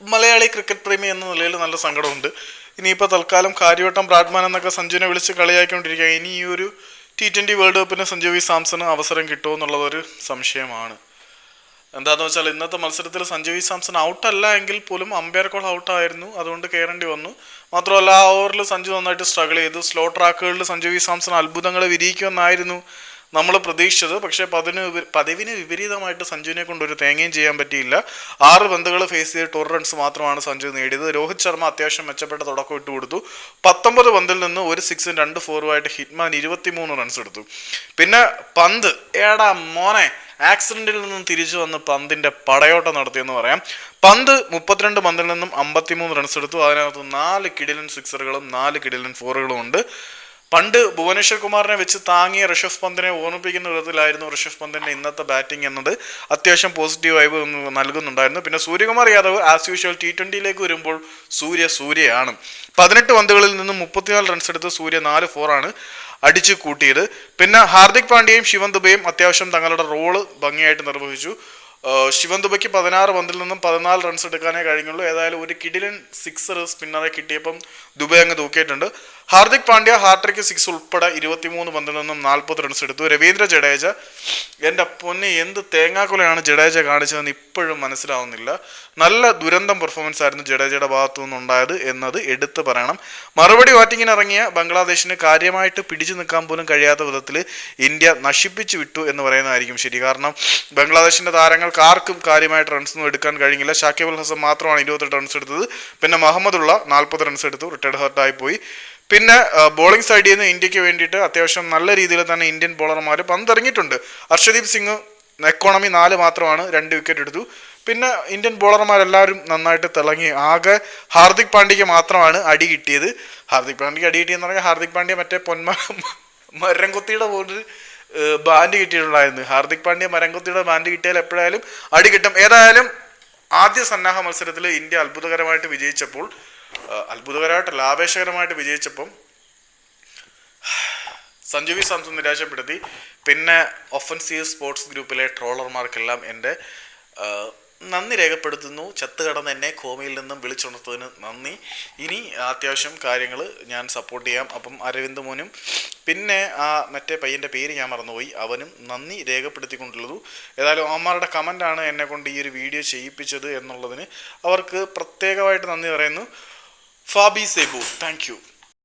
Malayali cricket പ്രേമി എന്ന നിലയിൽ നല്ല സങ്കടമുണ്ട്. ഇനിയിപ്പോൾ തൽക്കാലം കാര്യവട്ടം ബ്രാഡ്മാൻ എന്നൊക്കെ സഞ്ജുവിനെ വിളിച്ച് കളിയാക്കിക്കൊണ്ടിരിക്കുക. ഇനി ഈ ഒരു ടി ട്വന്റി വേൾഡ് കപ്പിന് സഞ്ജു വി സാംസണ് അവസരം കിട്ടുമോ എന്നുള്ളതൊരു സംശയമാണ്. എന്താണെന്ന് വെച്ചാൽ ഇന്നത്തെ മത്സരത്തിൽ സഞ്ജു വി സാംസൺ ഔട്ടല്ല എങ്കിൽ പോലും അമ്പയർ കോൾ ഔട്ടായിരുന്നു അതുകൊണ്ട് കയറേണ്ടി വന്നു. മാത്രമല്ല ആ ഓവറിൽ സഞ്ജു നന്നായിട്ട് സ്ട്രഗിൾ ചെയ്തു. സ്ലോ ട്രാക്കുകളിൽ സഞ്ജു വി സാംസൺ അത്ഭുതങ്ങൾ വിരിയിക്കുമെന്നായിരുന്നു നമ്മൾ പ്രതീക്ഷിച്ചത്. പക്ഷേ പതിന് പതിവിന് വിപരീതമായിട്ട് സഞ്ജുവിനെ കൊണ്ട് ഒരു തേങ്ങയും ചെയ്യാൻ പറ്റിയില്ല. ആറ് പന്തുകൾ ഫേസ് ചെയ്ത് ടൂർ റൺസ് മാത്രമാണ് സഞ്ജു നേടിയത്. രോഹിത് ശർമ്മ അത്യാവശ്യം മെച്ചപ്പെട്ട തുടക്കം ഇട്ട് കൊടുത്തു. പത്തൊമ്പത് പന്തിൽ നിന്ന് ഒരു സിക്സും രണ്ട് ഫോറുമായിട്ട് ഹിറ്റ്മാൻ ഇരുപത്തിമൂന്ന് റൺസ് എടുത്തു. പിന്നെ പന്ത്. ഏടാ മോനെ ആക്സിഡന്റിൽ നിന്നും തിരിച്ചു വന്ന് പന്തിന്റെ പടയോട്ടം നടത്തിയെന്ന് പറയാം. പന്ത് മുപ്പത്തിരണ്ട് പന്തിൽ നിന്നും അമ്പത്തിമൂന്ന് റൺസ് എടുത്തു. അതിനകത്ത് നാല് കിഡിലൻ സിക്സറുകളും നാല് കിഡിലൻ ഫോറുകളും ഉണ്ട്. പണ്ട് ഭുവനേശ്വർ കുമാറിനെ വെച്ച് താങ്ങിയ ഋഷഭ് പന്തിനെ ഓർമ്മിപ്പിക്കുന്ന വിധത്തിലായിരുന്നു ഋഷഭ് പന്തിന്റെ ഇന്നത്തെ ബാറ്റിംഗ് എന്നത്. അത്യാവശ്യം പോസിറ്റീവ് വൈബ് നൽകുന്നുണ്ടായിരുന്നു. പിന്നെ Suryakumar Yadav as usual T ട്വന്റിയിലേക്ക് വരുമ്പോൾ സൂര്യ സൂര്യയാണ്. പതിനെട്ട് പന്തുകളിൽ നിന്നും മുപ്പത്തിനാല് റൺസ് എടുത്ത് സൂര്യ നാല് ഫോറാണ് അടിച്ചു കൂട്ടിയത്. പിന്നെ ഹാർദിക് പാണ്ഡ്യയും ശിവൻ ദുബയും അത്യാവശ്യം തങ്ങളുടെ റോൾ ഭംഗിയായിട്ട് നിർവഹിച്ചു. ശിവൻ ദുബയ്ക്ക് പതിനാറ് പന്തിൽ നിന്നും പതിനാല് റൺസ് എടുക്കാനേ കഴിഞ്ഞുള്ളൂ. ഏതായാലും ഒരു കിടിലൻ സിക്സർ സ്പിന്നറെ കിട്ടിയപ്പം ദുബൈ അങ്ങ് തൂക്കിയിട്ടുണ്ട്. ഹാർദിക് പാണ്ഡ്യ ഹാർട്രിക്ക് സിക്സ് ഉൾപ്പെടെ ഇരുപത്തിമൂന്ന് പന്തിൽ നിന്നും നാൽപ്പത് റൺസ് എടുത്തു. രവീന്ദ്ര ജഡേജ എന്റെ പൊന്നെ എന്ത് തേങ്ങാക്കൊലയാണ് ജഡേജ കാണിച്ചതെന്ന് ഇപ്പോഴും മനസ്സിലാവുന്നില്ല. നല്ല ദുരന്തം പെർഫോമൻസ് ആയിരുന്നു ജഡേജയുടെ ഭാഗത്തു നിന്നുണ്ടായത് എന്നത് എടുത്തു പറയണം. മറുപടി ബാറ്റിങ്ങിന് ഇറങ്ങിയ ബംഗ്ലാദേശിന് കാര്യമായിട്ട് പിടിച്ചു നിൽക്കാൻ പോലും കഴിയാത്ത വിധത്തിൽ ഇന്ത്യ നശിപ്പിച്ചു വിട്ടു എന്ന് പറയുന്നതായിരിക്കും ശരി. കാരണം ബംഗ്ലാദേശിന്റെ താരങ്ങൾക്ക് ആർക്കും കാര്യമായിട്ട് റൺസ് ഒന്നും എടുക്കാൻ കഴിഞ്ഞില്ല. ഷാക്കിബുൽ ഹസൻ മാത്രമാണ് ഇരുപത്തെട്ട് റൺസ് എടുത്തത്. പിന്നെ മുഹമ്മദുള്ള നാൽപ്പത് റൺസ് എടുത്തു. റിട്ടയർഡ് ഹർട്ടായി പോയി. പിന്നെ ബോളിംഗ് സൈഡിൽ നിന്ന് ഇന്ത്യയ്ക്ക് വേണ്ടിയിട്ട് അത്യാവശ്യം നല്ല രീതിയിൽ തന്നെ ഇന്ത്യൻ ബോളർമാർ പന്തിറങ്ങിയിട്ടുണ്ട് ഹർഷദീപ് സിംഗ് എക്കോണമി നാല് മാത്രമാണ് രണ്ട് വിക്കറ്റ് എടുത്തു. പിന്നെ ഇന്ത്യൻ ബോളർമാരെല്ലാവരും നന്നായിട്ട് തിളങ്ങി. ആകെ ഹാർദിക് പാണ്ഡ്യയ്ക്ക് മാത്രമാണ് അടി കിട്ടിയത്. ഹാർദിക് പാണ്ഡ്യയ്ക്ക് അടി കിട്ടിയെന്ന് പറഞ്ഞാൽ ഹാർദിക് പാണ്ഡ്യ മറ്റേ പൊന്മ മരംകുത്തിയുടെ പോലൊരു ബാൻഡ് കിട്ടിയിട്ടുണ്ടായിരുന്നു. ഹാർദിക് പാണ്ഡ്യ മരംകുത്തിയുടെ ബാൻഡ് കിട്ടിയാൽ എപ്പോഴായാലും അടി കിട്ടും. ഏതായാലും ആദ്യ സന്നാഹ മത്സരത്തിൽ ഇന്ത്യ അത്ഭുതകരമായിട്ട് വിജയിച്ചപ്പോൾ ആ, അത്ഭുതകരമായിട്ടല്ല ആവേശകരമായിട്ട് വിജയിച്ചപ്പം സഞ്ജു വി സാംസൺ നിരാശപ്പെടുത്തി. പിന്നെ ഒഫൻസീവ് സ്പോർട്സ് ഗ്രൂപ്പിലെ ട്രോളർമാർക്കെല്ലാം എന്റെ നന്ദി രേഖപ്പെടുത്തുന്നു. ചത്തുകടന്ന് എന്നെ കോമയിൽ നിന്നും വിളിച്ചുണർത്തതിന് നന്ദി. ഇനി അത്യാവശ്യം കാര്യങ്ങൾ ഞാൻ സപ്പോർട്ട് ചെയ്യാം. അപ്പം അരവിന്ദ് മോനും പിന്നെ ആ മറ്റേ പയ്യന്റെ പേര് ഞാൻ മറന്നുപോയി. അവനും നന്ദി രേഖപ്പെടുത്തിക്കൊണ്ടുള്ളതു. ഏതായാലും അവന്മാരുടെ കമന്റാണ് എന്നെ കൊണ്ട് ഈ ഒരു വീഡിയോ ചെയ്യിപ്പിച്ചത് എന്നുള്ളതിന് അവർക്ക് പ്രത്യേകമായിട്ട് നന്ദി പറയുന്നു. Fabi Sebo. Thank you.